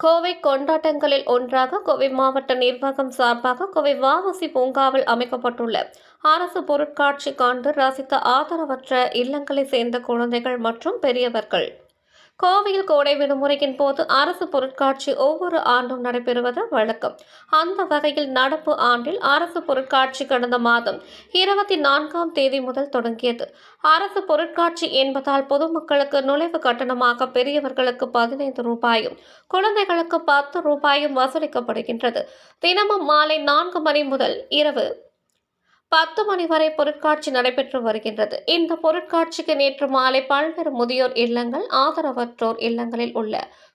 கோவை கொண்டாட்டங்களில் ஒன்றாக கோவை மாவட்ட நிர்வாகம் சார்பாக கோவை வாவசி பூங்காவில் அமைக்கப்பட்டுள்ள அரசு பொருட்காட்சி கண்டு ரசித்த ஆதரவற்ற இல்லங்களை சேர்ந்த குழந்தைகள் மற்றும் பெரியவர்கள். கோவையில் கோடை விடுமுறையின் போது அரசு பொருட்காட்சி ஒவ்வொரு ஆண்டும் நடைபெறுவது வழக்கம். அந்த வகையில் நடப்பு ஆண்டில் அரசு பொருட்காட்சி கடந்த மாதம் இருபத்தி நான்காம் தேதி முதல் தொடங்கியது. அரசு பொருட்காட்சி என்பதால் பொதுமக்களுக்கு நுழைவு கட்டணமாக பெரியவர்களுக்கு பதினைந்து ரூபாயும் குழந்தைகளுக்கு பத்து ரூபாயும் வசூலிக்கப்படுகின்றது. தினமும் மாலை நான்கு மணி முதல் இரவு பத்து மணி வரை பொருட்காட்சி நடைபெற்று வருகின்றது. இந்த பொருட்காட்சிக்கு நேற்று மாலை பல்வேறு முதியோர் இல்லங்கள் ஆதரவற்றோர் இல்லங்களில் உள்ள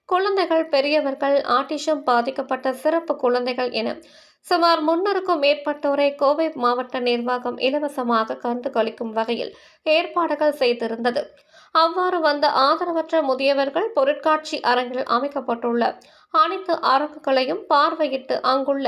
குழந்தைகள் பெரியவர்கள் ஆட்டிசம் பாதிக்கப்பட்ட சிறப்பு குழந்தைகள் என சுமார் முன்னூறுக்கும் மேற்பட்டோரை கோவை மாவட்ட நிர்வாகம் இலவசமாக கண்டு கழிக்கும் வகையில் ஏற்பாடுகள் செய்திருந்தது. அவ்வாறு வந்த ஆதரவற்ற முதியவர்கள் பொருட்காட்சி அரங்கில் அமைக்கப்பட்டுள்ள அனைத்து அரங்குகளையும் பார்வையிட்டு அங்குள்ள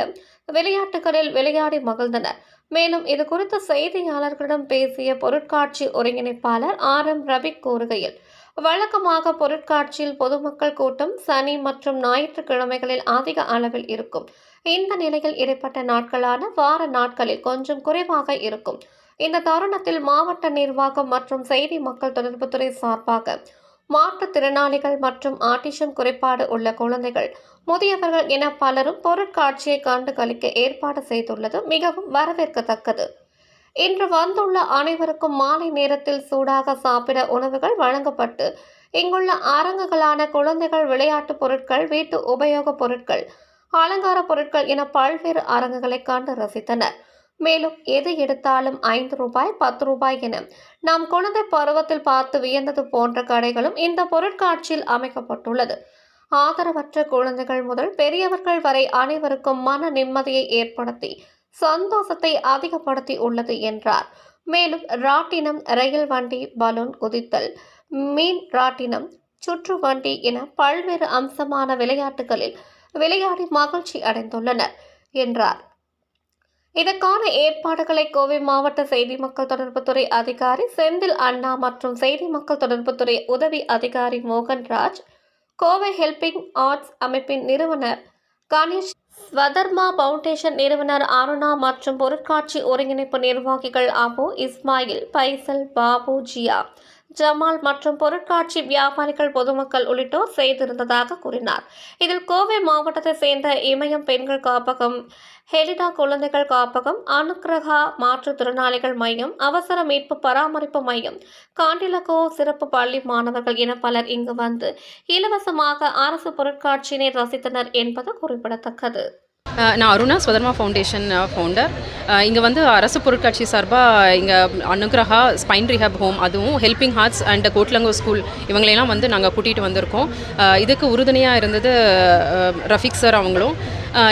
விளையாட்டுகளில் விளையாடி மகிழ்ந்தனர். மேலும் இது குறித்து செய்தியாளர்களிடம் பேசிய பொருட்காட்சி ஒருங்கிணைப்பாளர் ஆர் எம் ரவி கூறுகையில் வழக்கமாக பொருட்காட்சியில் பொதுமக்கள் கூட்டம் சனி மற்றும் ஞாயிற்றுக்கிழமைகளில் அதிக அளவில் இருக்கும். இந்த நிலையில் இடைப்பட்ட நாட்களான வார நாட்களில் கொஞ்சம் குறைவாக இருக்கும். இந்த தருணத்தில் மாவட்ட நிர்வாகம் மற்றும் செய்தி மக்கள் தொடர்புத்துறை சார்பாக மாற்றுத்திறனாளிகள் மற்றும் ஆட்டிசம் குறைபாடு உள்ள குழந்தைகள் முதியவர்கள் என பலரும் பொருட்காட்சியை கண்டு கழிக்க ஏற்பாடு செய்துள்ளது மிகவும் வரவேற்கத்தக்கது. இன்று வந்துள்ள அனைவருக்கும் மாலை நேரத்தில் சூடாக சாப்பிட உணவுகள் வழங்கப்பட்டு இங்குள்ள அரங்குகளான குழந்தைகள் விளையாட்டு பொருட்கள் வீட்டு உபயோகப் பொருட்கள் அலங்கார பொருட்கள் என பல்வேறு அரங்குகளை கண்டு ரசித்தனர். மேலும் எது எடுத்தாலும் ஐந்து ரூபாய் பத்து ரூபாய் என நாம் குழந்தை பருவத்தில் பார்த்து வியந்தது போன்ற கடைகளும் இந்த பொருட்காட்சியில் அமைக்கப்பட்டுள்ளது. ஆதரவற்ற குழந்தைகள் முதல் பெரியவர்கள் வரை அனைவருக்கும் மன நிம்மதியை ஏற்படுத்தி சந்தோஷத்தை அதிகப்படுத்தி உள்ளது என்றார். மேலும் ராட்டினம் ரயில் வண்டி பலூன் குதித்தல் மீன் ராட்டினம் சுற்று வண்டி என பல்வேறு அம்சமான விளையாட்டுகளில் விளையாடி மகிழ்ச்சி அடைந்துள்ளனர் என்றார். இதற்கான ஏற்பாடுகளை கோவை மாவட்ட செய்தி மக்கள் தொடர்புத்துறை அதிகாரி செந்தில் அண்ணா மற்றும் செய்தி மக்கள் தொடர்புத்துறை உதவி அதிகாரி மோகன்ராஜ் கோவை ஹெல்பிங் ஆர்ட்ஸ் அமைப்பின் நிறுவனர் கணேஷ் ஸ்வதர்மா பவுண்டேஷன் நிறுவனர் அருணா மற்றும் பொருட்காட்சி ஒருங்கிணைப்பு நிர்வாகிகள் அபு இஸ்மாயில் பைசல் பாபு ஜியா. ஜமால் மற்றும் பொருட்காட்சி வியாபாரிகள் பொதுமக்கள் உள்ளிட்டோர் செய்திருந்ததாக கூறினார். இதில் கோவை மாவட்டத்தை சேர்ந்த இமயம் பெண்கள் காப்பகம் ஹெலிடா குழந்தைகள் காப்பகம் அனுக்கிரகா மாற்றுத்திறனாளிகள் மையம் அவசர மீட்பு பராமரிப்பு மையம் காண்டிலகோ சிறப்பு பள்ளி மாணவர்கள் என பலர் இங்கு வந்து இலவசமாக அரசு பொருட்காட்சியினை ரசித்தனர் என்பது குறிப்பிடத்தக்கது. நான் அருணா சுதர்மா ஃபவுண்டேஷன் ஃபவுண்டர் இங்கே வந்து அரசு பொருட்காட்சி சார்பாக இங்கே அனுகிரகா ஸ்பைன் ரிஹாப் ஹோம் அதுவும் ஹெல்பிங் ஹார்ட்ஸ் அண்ட் கோட்லங்கோ ஸ்கூல் இவங்களையெல்லாம் வந்து நாங்கள் கூட்டிகிட்டு வந்திருக்கோம். இதுக்கு உறுதுணையாக இருந்தது ரஃபிக் சார் அவங்களும்.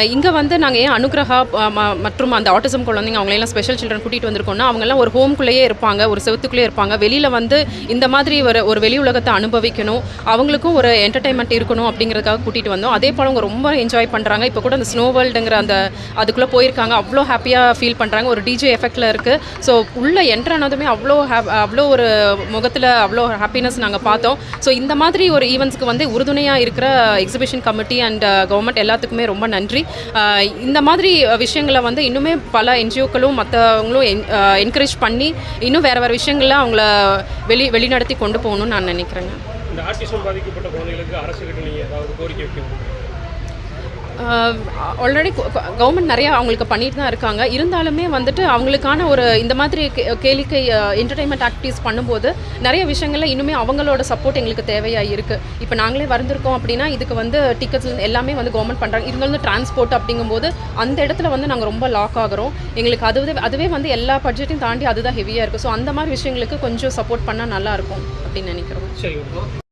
இங்கே வந்து நாங்கள் ஏன் அனுகிரகா ம- மற்றும் அந்த ஆட்டிசம் குழந்தைங்க அவங்களெல்லாம் ஸ்பெஷல் சில்ட்ரன் கூட்டிகிட்டு வந்திருக்கோம்னா அவங்கெல்லாம் ஒரு ஹோம்குள்ளேயே இருப்பாங்க ஒரு செவத்துக்குள்ளேயே இருப்பாங்க. வெளியில் வந்து இந்த மாதிரி ஒரு ஒரு வெளி உலகத்தை அனுபவிக்கணும். அவங்களுக்கும் ஒரு என்டர்டைன்மெண்ட் இருக்கணும் அப்படிங்கிறதுக்காக கூட்டிகிட்டு வந்தோம். அதே போல் அவங்க ரொம்ப என்ஜாய் பண்ணுறாங்க இப்போ கூட அந்த ஸ்னோ வேர்ல்டுங்கிற அந்த அதுக்குள்ளே போயிருக்காங்க. அவ்வளோ ஹாப்பியாக ஃபீல் பண்ணுறாங்க ஒரு டிஜே எஃபெக்டில் இருக்குது ஸோ உள்ளே என்ட்ரானதுமே அவ்வளோ ஹே- அவ்வளோ ஒரு முகத்தில் அவ்வளோ ஹாப்பினஸ் நாங்கள் பார்த்தோம். ஸோ இந்த மாதிரி ஒரு ஈவெண்ட்ஸ்க்கு வந்து உறுதுணையாக இருக்கிற எக்ஸிபிஷன் கமிட்டி அண்ட் கவர்மெண்ட் எல்லாத்துக்குமே ரொம்ப நன்றி. அஹ் இந்த மாதிரி விஷயங்களை வந்து இன்னுமே பல என்ஜிஓக்களும் மற்றவங்களும் என்கரேஜ் பண்ணி இன்னும் வேறு வேறு விஷயங்களில் அவங்கள வெளி வெளிநடத்தி கொண்டு போகணும்னு நான் நினைக்கிறேங்க. இந்த ஆட்டிசம் பாதிக்கப்பட்ட குழந்தைகளுக்கு அரசு கிட்ட நீங்கள் ஏதாவது கோரிக்கை வைக்கணும்? ஆல்ரெடி கவர்மெண்ட் நிறையா அவங்களுக்கு பண்ணிட்டு தான் இருக்காங்க. இருந்தாலுமே வந்துட்டு அவங்களுக்கான ஒரு இந்த மாதிரி கே- கேளிக்கை என்டர்டைன்மெண்ட் ஆக்டிவிட்டிஸ் பண்ணும்போது நிறைய விஷயங்களில் இன்னுமே அவங்களோட சப்போர்ட் எங்களுக்கு தேவையாக இருக்குது இப்போ நாங்களே வந்திருக்கோம் அப்படின்னா இதுக்கு வந்து டிக்கெட்ஸ் எல்லாமே வந்து கவர்மெண்ட் பண்ணுறாங்க இருந்தாலும் டிரான்ஸ்போர்ட் அப்படிங்கும்போது அந்த இடத்துல வந்து நாங்கள் ரொம்ப லாக் ஆகுறோம். எங்களுக்கு அதுவே அதுவே வந்து எல்லா பட்ஜெட்டையும் தாண்டி அதுதான் ஹெவியாக இருக்குது ஸோ அந்த மாதிரி விஷயங்களுக்கு கொஞ்சம் சப்போர்ட் பண்ணால் நல்லாயிருக்கும் அப்படின்னு நினைக்கிறோம். சரி